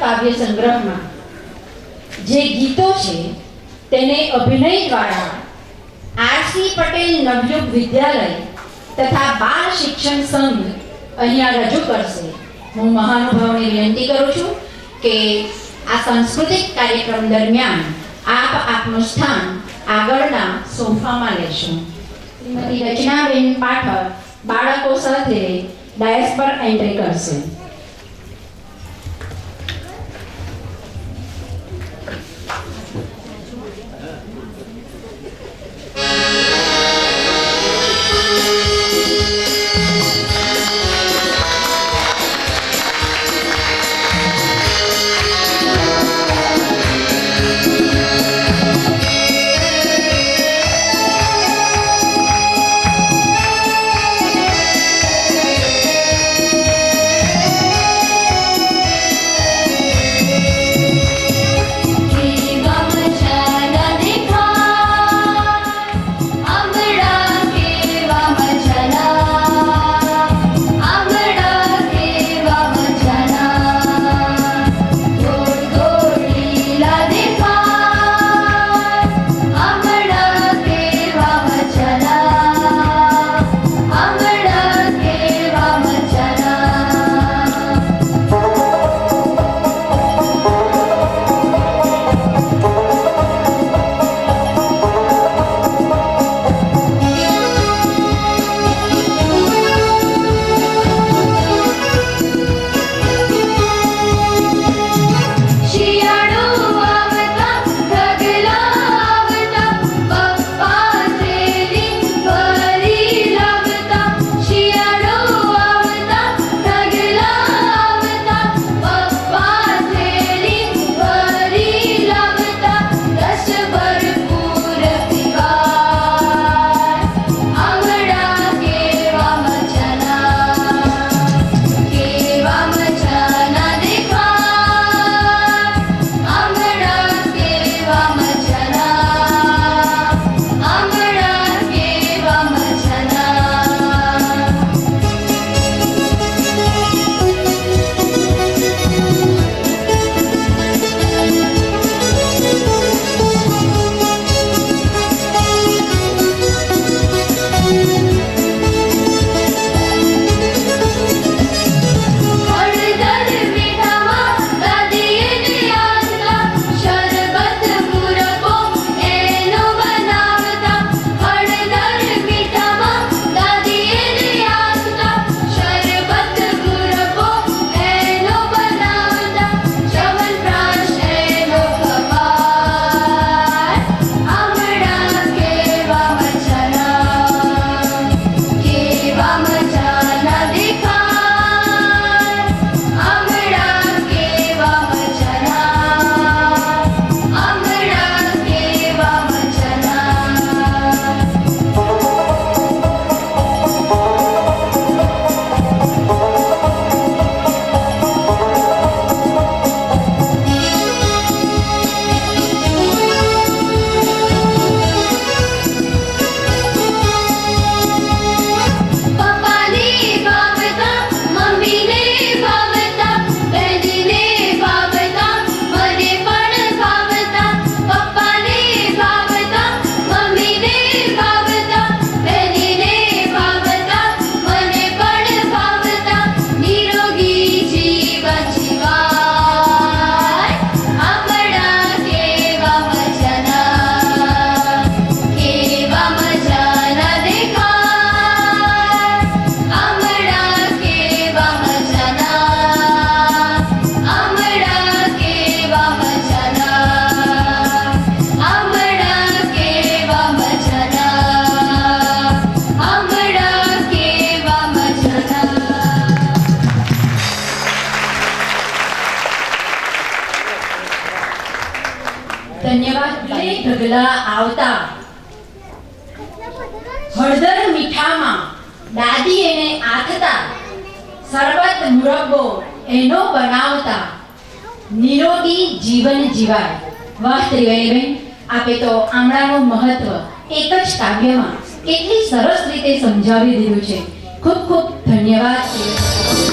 કાવ્ય સંગ્રહમાં જે ગીતો છે, તેને અભિનય દ્વારા આરસી પટેલ નવયુગ વિદ્યાલય તથા બાળ શિક્ષણ સંઘ અહીંયા રજૂ કરશે. હું મહાનુભાવને વિનંતી કરું છું કે આ સાંસ્કૃતિક કાર્યક્રમ દરમિયાન આપ આપનું સ્થાન આગળના સોફામાં લેશો. શ્રીમતી રચનાબેન પાઠક બાળકો સાથે ડાયસ પર એન્ટ્રી કરશે. ધન્યવાદ. લે ઢગલા આવતા. હળદર મીઠામાં દાદી એને આથતા. સરબત મુરબ્બો એનો બનાવતા. નિરોગી જીવન જીવાય. વાહ ત્રિવેણીબેન આપે તો આમળાનું મહત્વ એક જ કાવ્યમાં કેટલી સરસ રીતે સમજાવી દીધું છે. ખૂબ ખૂબ ધન્યવાદ.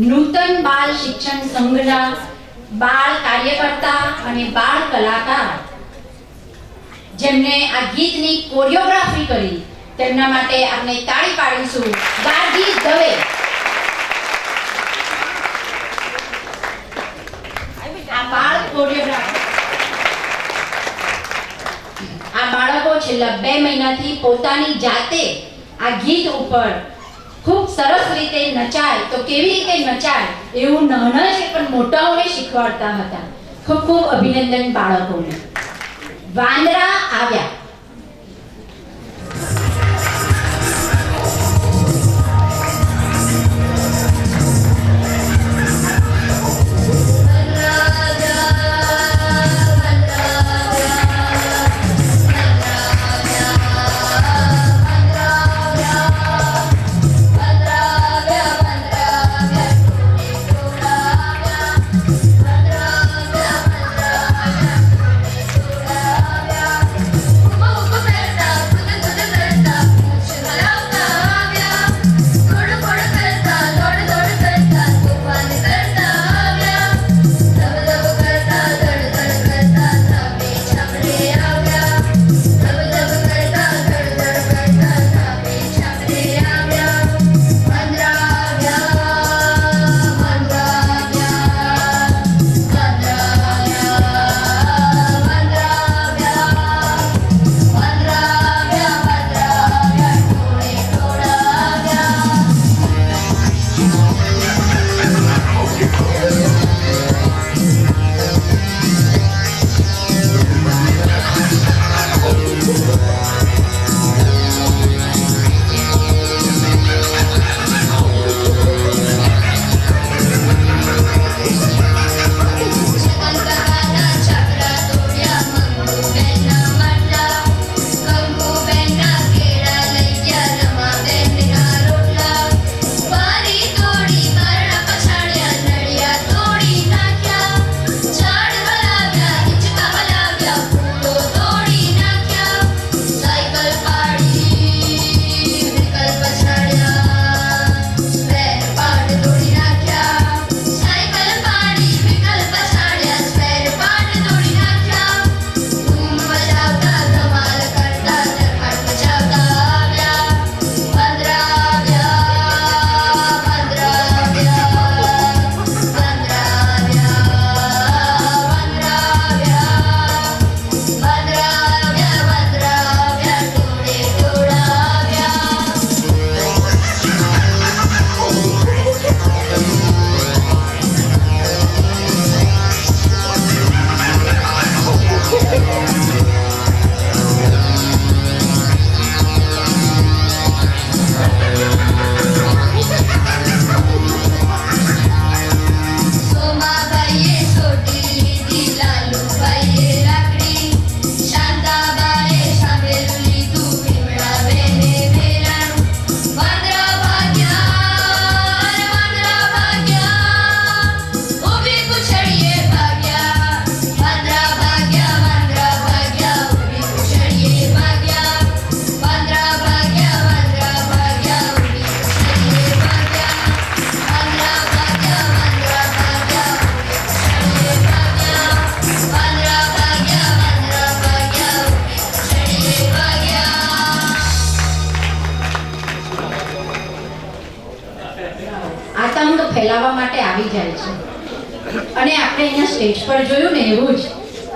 નૂતન બાળ શિક્ષણ સંઘના બાળ કાર્યકર્તા અને બાળ કલાકાર. જેમને આ ગીતની કોરિયોગ્રાફી કરી, તેમના માટે આપણે તાળી પાડીશું ગાર્ગી દવે. બાળ કોરિયોગ્રાફર આ બાળકો છેલ્લા બે મહિનાથી પોતાની જાતે આ ગીત ઉપર ખૂબ સરસ રીતે નચાય. તો કેવી રીતે નચાય? એવું નાના છે, પણ મોટાઓને શીખવાડતા હતા. ખૂબ ખૂબ અભિનંદન બાળકોને. વાંદરા આવ્યા.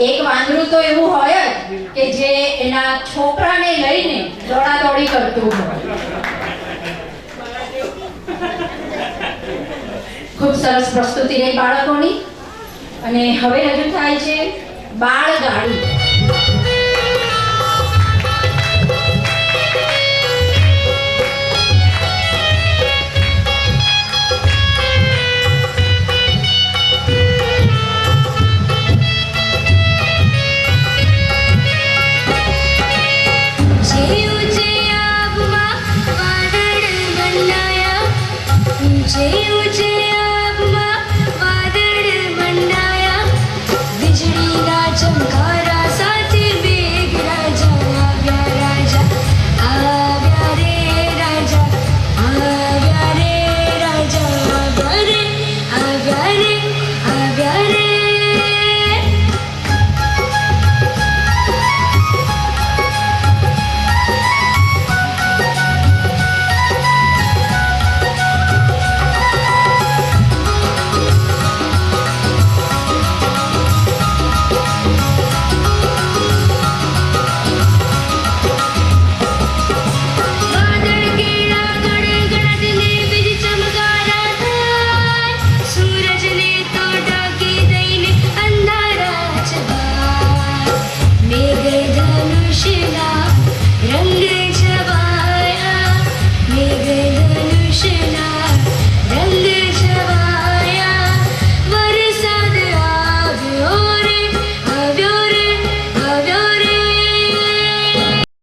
એક વાંદરું તો એવું હોય જ કે જે એના છોકરાને લઈને દોડાદોડી કરતું હોય. ખૂબ સરસ પ્રસ્તુતિ રહી બાળકોની. અને હવે રજૂ થાય છે બાળ ગાડી